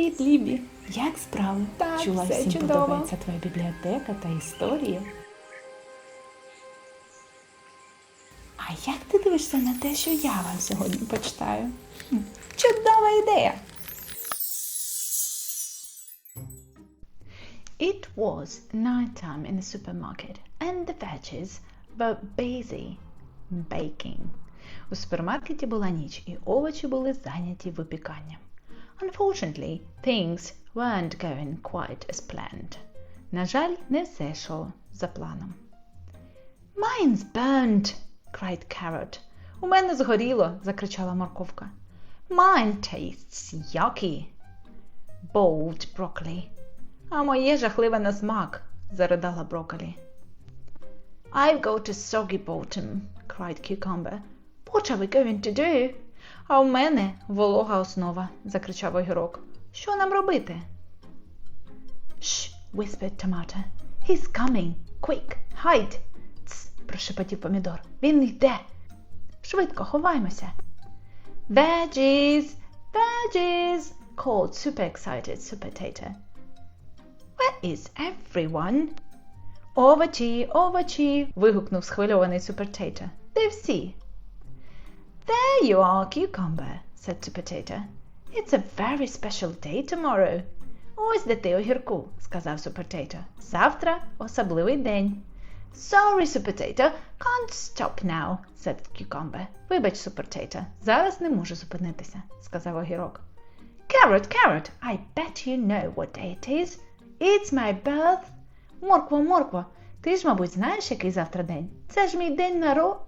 Привіт, Лібі! Як справи? Так, Чула, все всім чудово. подобається твоя бібліотека та історії. А як ти дивишся на те, що я вам сьогодні почитаю? Чудова ідея! It was nighttime in the supermarket, and the veggies were busy baking. У супермаркеті була ніч, і овочі були зайняті випіканням. Unfortunately, things weren't going quite as planned. На жаль, не все йшло за планом. Mine's burnt, cried Carrot. У мене згоріло, закричала морковка. Mine tastes yucky, bawled Broccoli. А моє жахливе на смак, заридала Брокколі. I've got a soggy bottom, cried Cucumber. What are we going to do? А в мене волога основа, закричав огірок. Що нам робити? Shh, whispered Tomato. He's coming. Quick, hide. Тс, прошепотів помідор. Він йде. Швидко ховаймося. Veggies, veggies, called super excited Super Tater. Where is everyone? Овочі, овочі. вигукнув схвильований Супертейта. Де всі? There you are, Cucumber, said to Potato. It's a very special day tomorrow. Ось де ти, огірку, сказав Супертейто. Завтра особливий день. Sorry, Supertato, can't stop now, said Cucumber. Вибач, Супертейто, зараз не можу зупинитися, сказав огірок. Carrot, carrot, I bet you know what day it is. It's my birth. Моркво, моркво, ти ж, мабуть, знаєш, який завтра день? Це ж мій день наро...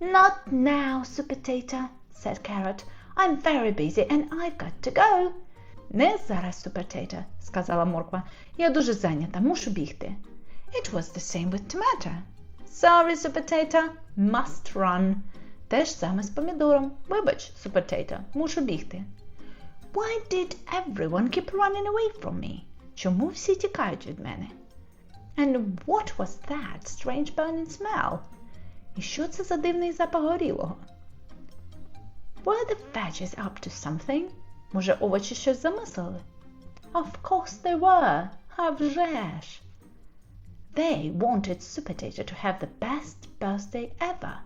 Not now, Supertato, said Carrot. I'm very busy and I've got to go. Не зараз, Супертейто, сказала морква. Я дуже зайнята, мушу бігти. It was the same with tomato. Sorry, Supertato, must run. Те ж саме з помідором. Вибач, Супертейто, мушу бігти. Why did everyone keep running away from me? Чому всі тікають від мене? And what was that strange burning smell? І що це за дивний запах горілого? Were the veggies up to something? Може, овочі щось замислили? Of course they were. А вже ж. They wanted Supertato to have the best birthday ever.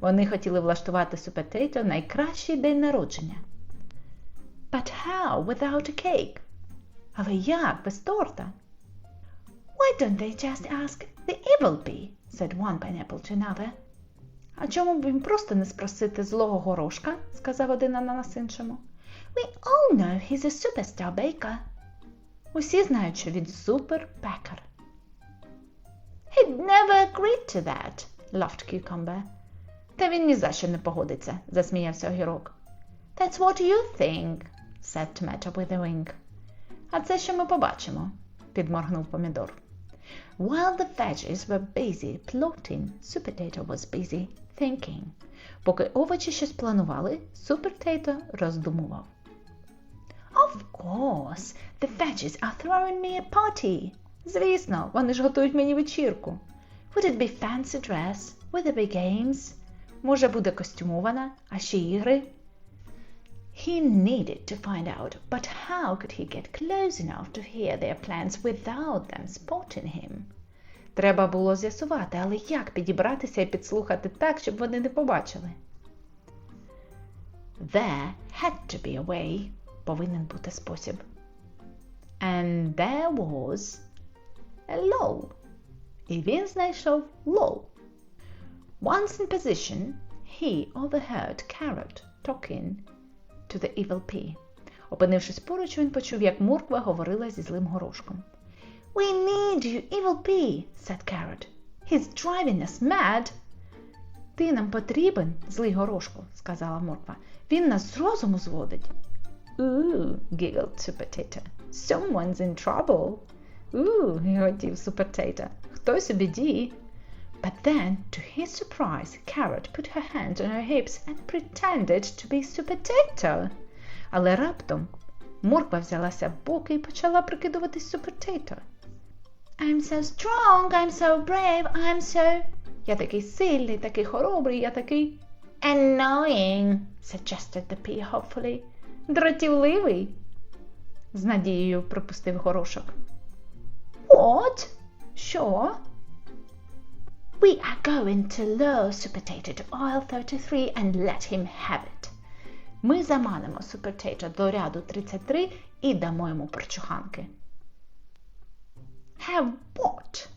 Вони хотіли влаштувати Supertato найкращий день народження. But how without a cake? Але як без торта? Why don't they just ask the evil bee? said one pineapple to another. А чому б їм просто не спросити злого горошка? сказав один ананас іншому. We all know he's a superstar baker. Усі знають, що він супер-пекар. He'd never agreed to that, laughed Cucumber. Та він ні за що не погодиться, засміявся огірок. That's what you think, said Tomato with a wink. А це що ми побачимо, підморгнув помідор. While the veggies were busy plotting, Supertato was busy thinking. Поки овочі щось планували, Supertato роздумував. Of course, the veggies are throwing me a party. Звісно, вони ж готують мені вечірку. Would it be fancy dress? Would there be games? Може, буде костюмована, а ще ігри? He needed to find out, but how could he get close enough to hear their plans without them spotting him? Треба було з'ясувати, але як підібратися і підслухати так, щоб вони не побачили? There had to be a way. Повинен бути спосіб. And there was a low. І він знайшов low. Once in position, he overheard Carrot talking to the evil pea. Опинившись поруч, він почув, як морква говорила зі злим горошком. We need you, evil pea, said Carrot. He's driving us mad. Ти нам потрібен, злий горошку, сказала морква. Він нас з розуму зводить. Ooh, giggled Supertato. Someone's in trouble. Ooh, гіготів Supertato. Хтось у біді. But then, to his surprise, Carrot put her hands on her hips and pretended to be Supertato. Але раптом морква взялася в боки і почала прикидуватись Supertato. I'm so strong, I'm so brave, I'm so... Я такий сильний, такий хоробрий, я такий... Annoying, suggested the pea hopefully. Дратівливий. з надією припустив горошок. What? Що? We are going to Supertato to aisle 33 and let him have it. Ми заманимо Супертейта до ряду 33 і дамо йому прочуханки. Have what?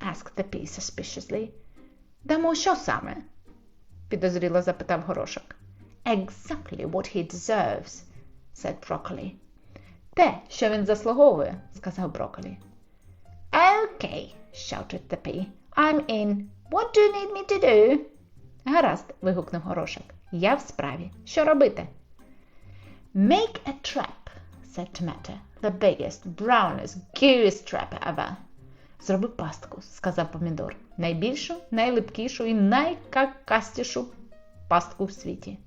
asked the pea suspiciously. Дамо що саме? підозріло запитав горошок. Exactly what he deserves, said Broccoli. Те, що він заслуговує, сказав Брокколі. Okay, shouted the pea. I'm in. What do you need me to do? Гаразд, вигукнув горошок. Я в справі. Що робити? Make a trap, said Tomato. The biggest, brownest, gooeyest trap ever. Зроби пастку, сказав помідор. Найбільшу, найлипкішу і найкакастішу пастку в світі.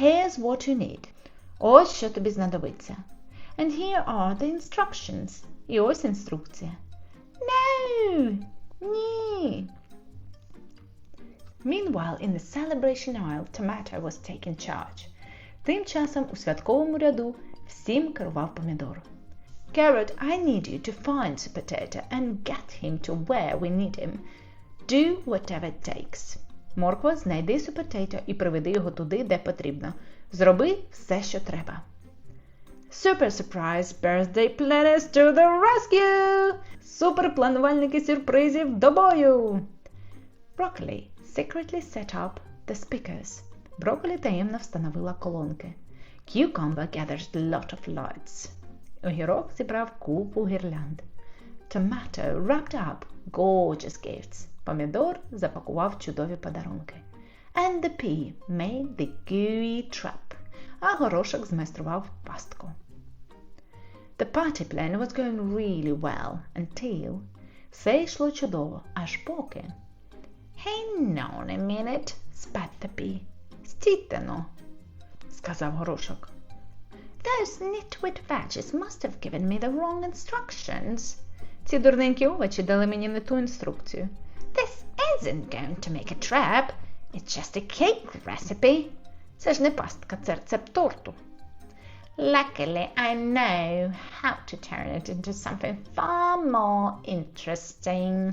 Here's what you need. Ось що тобі знадобиться. And here are the instructions. І ось інструкція. No! Ні. Meanwhile, in the celebration aisle, Tomato was taking charge. Тим часом у святковому ряду всім керував помідор. Carrot, I need you to find Sir Potato and get him to where we need him. Do whatever it takes. Морква, знайди Sir і приведи його туди, де потрібно. Зроби все, що треба. Super surprise birthday planners to the rescue! Супер планувальники сюрпризів до бою! Broccoli secretly set up the speakers. Брокколі таємно встановила колонки. Cucumber gathered a lot of lights. Огірок зібрав купу гірлянд. Tomato wrapped up gorgeous gifts. Помідор запакував чудові подарунки. And the pea made the gooey trap. А горошок змайстрував пастку. The party plan was going really well until все йшло чудово, аж поки. Hang on a minute, spat the pea. Стійте но, сказав горошок. Those nitwit veggies must have given me the wrong instructions. Ці дурненькі овочі дали мені не ту інструкцію. This isn't going to make a trap. It's just a cake recipe. Це ж не пастка, це рецепт торту. Luckily, I know how to turn it into something far more interesting.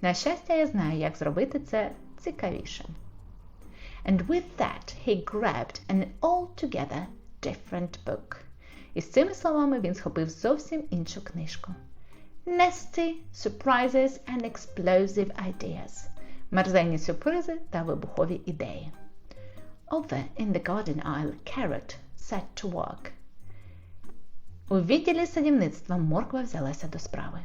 На щастя, я знаю, як зробити це цікавішим. And with that, he grabbed an altogether different book. І з цими словами він схопив зовсім іншу книжку. Nesty Surprises and Explosive Ideas. Мерзенні сюрпризи та вибухові ідеї. Over in the garden aisle, Carrot set to work. У відділі садівництва морква взялася до справи.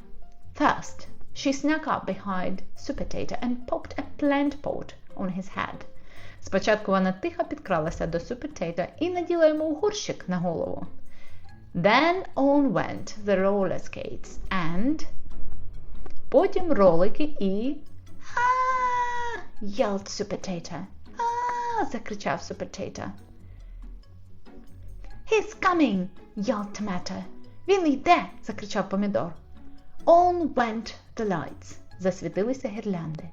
First, she snuck up behind Supertato and popped a plant pot on his head. Спочатку вона тихо підкралася до Supertato і наділа йому горщик на голову. Then on went the roller skates and... Потім ролики і... а yelled Supertato. а закричав Supertato. He's coming! yelled Tomato. Він йде! закричав помідор. On went the lights. Засвітилися гірлянди.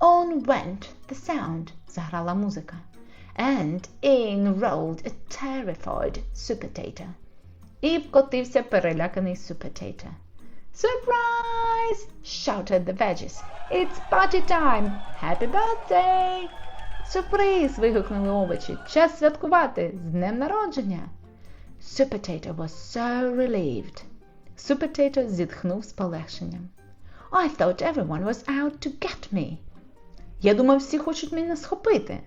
On went the sound. Заграла музика. And in rolled a terrified Supertato. І вкотився переляканий Supertato. Surprise! shouted the veggies. It's party time! Happy birthday! Сюрприз! вигукнули овочі. Час святкувати! З днем народження! Supertato was so relieved. Supertato зітхнув з полегшенням. I thought everyone was out to get me. Я думав, всі хочуть мене схопити.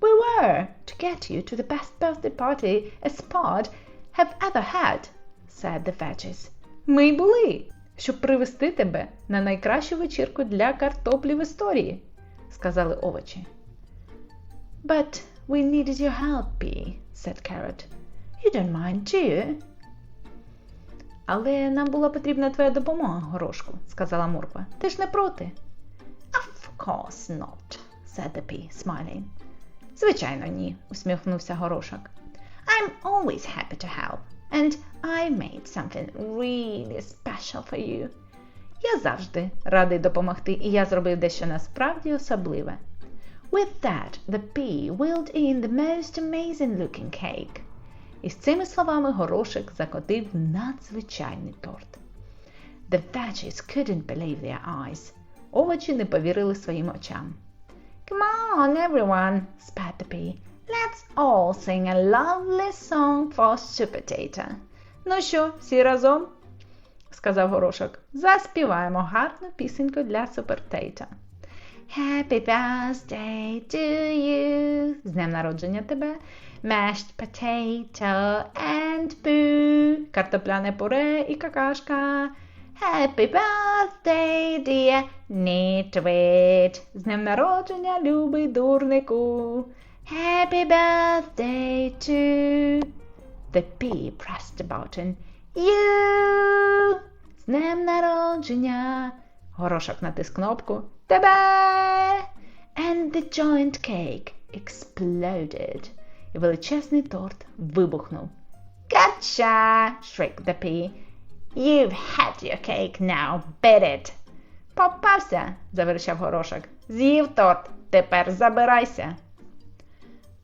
We were to get you to the best birthday party a spard have ever had, said the veggies. Ми й були, щоб привести тебе на найкращу вечірку для картоплі в історії, сказали овочі. But we needed your help, Bee, said Carrot. You don't mind, do you? Але нам була потрібна твоя допомога, горошку, сказала Морква. Ти ж не проти? Of course not, said the pea, smiling. Звичайно, ні, усміхнувся горошок. I'm always happy to help, and I made something really special for you. Я завжди радий допомогти, і я зробив дещо насправді особливе. With that, the pea wheeled in the most amazing looking cake. І з цими словами горошик закотив надзвичайний торт. The veggies couldn't believe their eyes. Овочі не повірили своїм очам. Come on, everyone, spat the pea. Let's all sing a lovely song for Super Tater. Ну що, всі разом? сказав горошок. Заспіваємо гарну пісеньку для супертейта. Happy birthday to you. З днем народження тебе. Mashed potato and poo. Картопляне пюре і какашка. Happy birthday, dear Nitwit. З днем народження, любий дурнику. Happy birthday to The pea pressed the button. You! З днем народження. Горошок натис кнопку. Тебе! And the giant cake exploded. І величезний торт вибухнув. Gotcha! shrieked the pea. You've had your cake now, bit it. Попався, заверещав горошок. З'їв торт, тепер забирайся.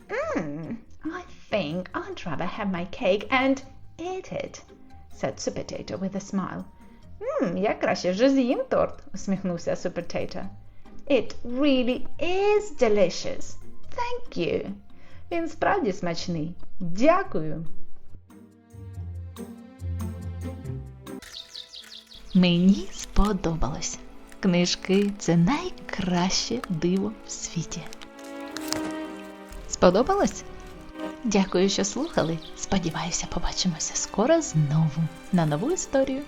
Mm, I think I'd rather have my cake and eat it, said Supertato with a smile. Mm, я краще вже з'їм торт, усміхнувся Supertato. It really is delicious. Thank you. Він справді смачний. Дякую. Мені сподобалось. Книжки це найкраще диво в світі. Сподобалось? Дякую, що слухали. Сподіваюся, побачимося скоро знову на нову історію.